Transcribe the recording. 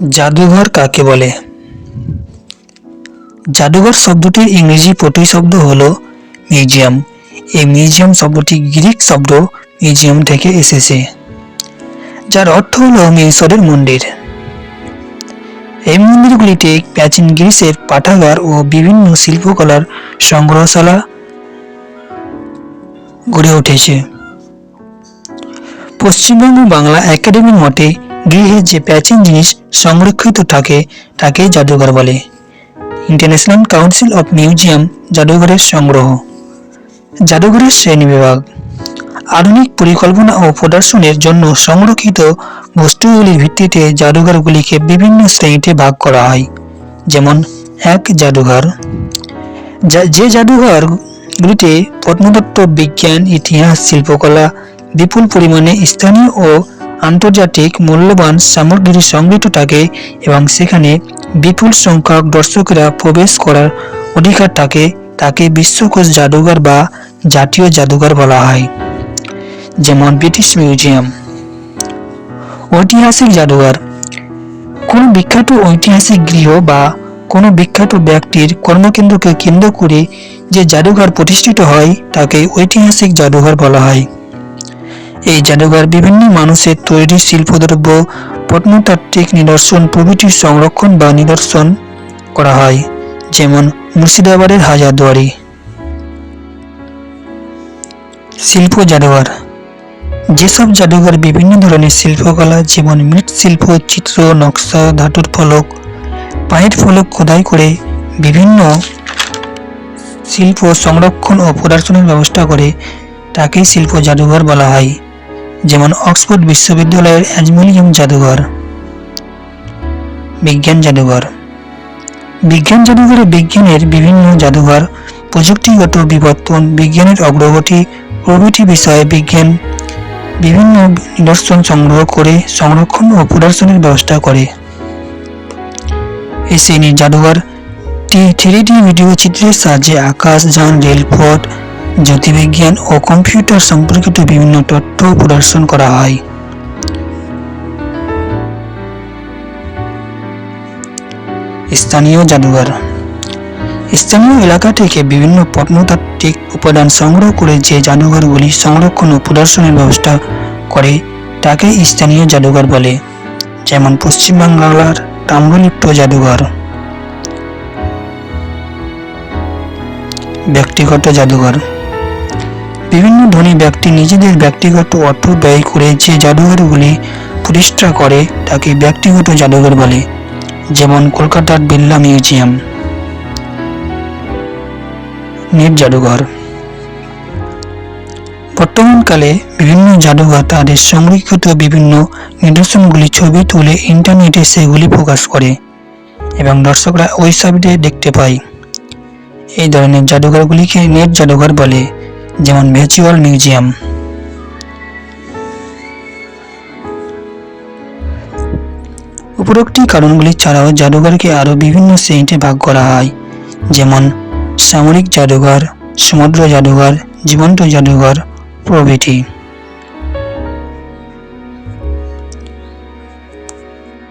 জাদুঘর কাকে বলে? জাদুঘর শব্দটির ইংরেজি প্রতিশব্দ হল মিউজিয়াম। এই মিউজিয়াম শব্দটি গ্রিক শব্দ মিউজিয়াম থেকে এসেছে, যার অর্থ হল মিশরের মন্দির। এই মন্দিরগুলিতে প্রাচীন গ্রিসের পাঠাগার ও বিভিন্ন শিল্পকলার সংগ্রহশালা গড়ে উঠেছে। পশ্চিমবঙ্গ বাংলা একাডেমির মতে গৃহে যে প্রাচীন জিনিস সংরক্ষিত থাকে, তাকে জাদুঘর বলে। ইন্টারন্যাশনাল কাউন্সিল অফ মিউজিয়াম, জাদুঘরের সংগ্রহ। জাদুঘরের শ্রেণি বিভাগ। আধুনিক পরিকল্পনা ও প্রদর্শনের জন্য সংরক্ষিত বস্তুগুলির ভিত্তিতে জাদুঘরগুলিকে বিভিন্ন শ্রেণীতে ভাগ করা হয়, যেমন এক জাদুঘর। যা- জাদুঘরগুলিতে প্রত্নতত্ত্ব বিজ্ঞান, ইতিহাস, শিল্পকলা বিপুল পরিমাণে স্থানীয় ও আন্তর্জাতিক মূল্যবান সামগ্রী সংগৃহীত থাকে এবং সেখানে বিপুল সংখ্যক দর্শকেরা প্রবেশ করার অধিকার থাকে, তাকে বিশ্বকোষ জাদুঘর বা জাতীয় জাদুঘর বলা হয়, যেমন ব্রিটিশ মিউজিয়াম। ঐতিহাসিক জাদুঘর। কোনো বিখ্যাত ঐতিহাসিক গৃহ বা কোনো বিখ্যাত ব্যক্তির কর্মকেন্দ্রকে কেন্দ্র করে যে জাদুঘর প্রতিষ্ঠিত হয়, তাকে ঐতিহাসিক জাদুঘর বলা হয়। এই জাদুঘর বিভিন্ন মানুষের তৈরি শিল্পদ্রব্য প্রত্নতাত্ত্বিক নিদর্শন প্রভৃতির সংরক্ষণ বা নিদর্শন করা হয়, যেমন মুর্শিদাবাদের হাজারদুয়ারি শিল্প জাদুঘর। যেসব জাদুঘর বিভিন্ন ধরনের শিল্পকলা, যেমন মৃৎশিল্প চিত্র, নকশা, ধাতুর ফলক, পায়ের ফলক খোদাই করে বিভিন্ন শিল্প সংরক্ষণ ও প্রদর্শনের ব্যবস্থা করে তাকে শিল্প জাদুঘর বলা হয়। যেমন অক্সফোর্ড বিশ্ববিদ্যালয়ের অ্যাজমোলিয়াম জাদুঘর, বিজ্ঞান জাদুঘর। বিজ্ঞান জাদুঘরে বিজ্ঞানের বিভিন্ন জাদুঘর, প্রযুক্তিগত বিবর্তন, বিজ্ঞানের অগ্রগতি, প্রভৃতি বিষয়ে বিজ্ঞান বিভিন্ন নিদর্শন সংগ্রহ করে সংরক্ষণ ও প্রদর্শনের ব্যবস্থা করে। এই শ্রেণির জাদুঘর থ্রি ডি ভিডিও চিত্রের সাহায্যে আকাশ যান রেলপথ জ্যোতির্বিজ্ঞান ও কম্পিউটার সম্পর্কিত বিভিন্ন তথ্য প্রদর্শন করা হয়। স্থানীয় জাদুঘর। স্থানীয় এলাকা থেকে বিভিন্ন প্রত্নতাত্ত্বিক উপাদান সংগ্রহ করে যে জাদুঘরগুলি সংরক্ষণ ও প্রদর্শনের ব্যবস্থা করে, তাকে স্থানীয় জাদুঘর বলে, যেমন পশ্চিমবাংলার তাম্রলিপ্ত জাদুঘর। ব্যক্তিগত জাদুঘর। বিভিন্ন ধনী ব্যক্তি নিজেদের ব্যক্তিগত অর্থ ব্যয় করে যে জাদুঘরগুলি প্রতিষ্ঠা করে, তাকে ব্যক্তিগত জাদুঘর বলে, যেমন কলকাতার বিড়লা মিউজিয়াম। নেট জাদুঘর। বর্তমানকালে বিভিন্ন জাদুঘর তাদের সংরক্ষিত বিভিন্ন নিদর্শনগুলি ছবি তুলে ইন্টারনেটে সেগুলি প্রকাশ করে, এবং দর্শকরা ওই ছবিতে দেখতে পায়। এই ধরনের জাদুঘরগুলিকে নেট জাদুঘর বলে। যেমন ভেচুয়াল মিউজিয়াম উপরোক্তি কারণগুলি ছাড়াও জাদুঘরকে আরও বিভিন্ন শ্রেণীতে ভাগ করা হয়, যেমন সামরিক জাদুঘর, সমুদ্র জাদুঘর, জীবন্ত জাদুঘর প্রভৃতি।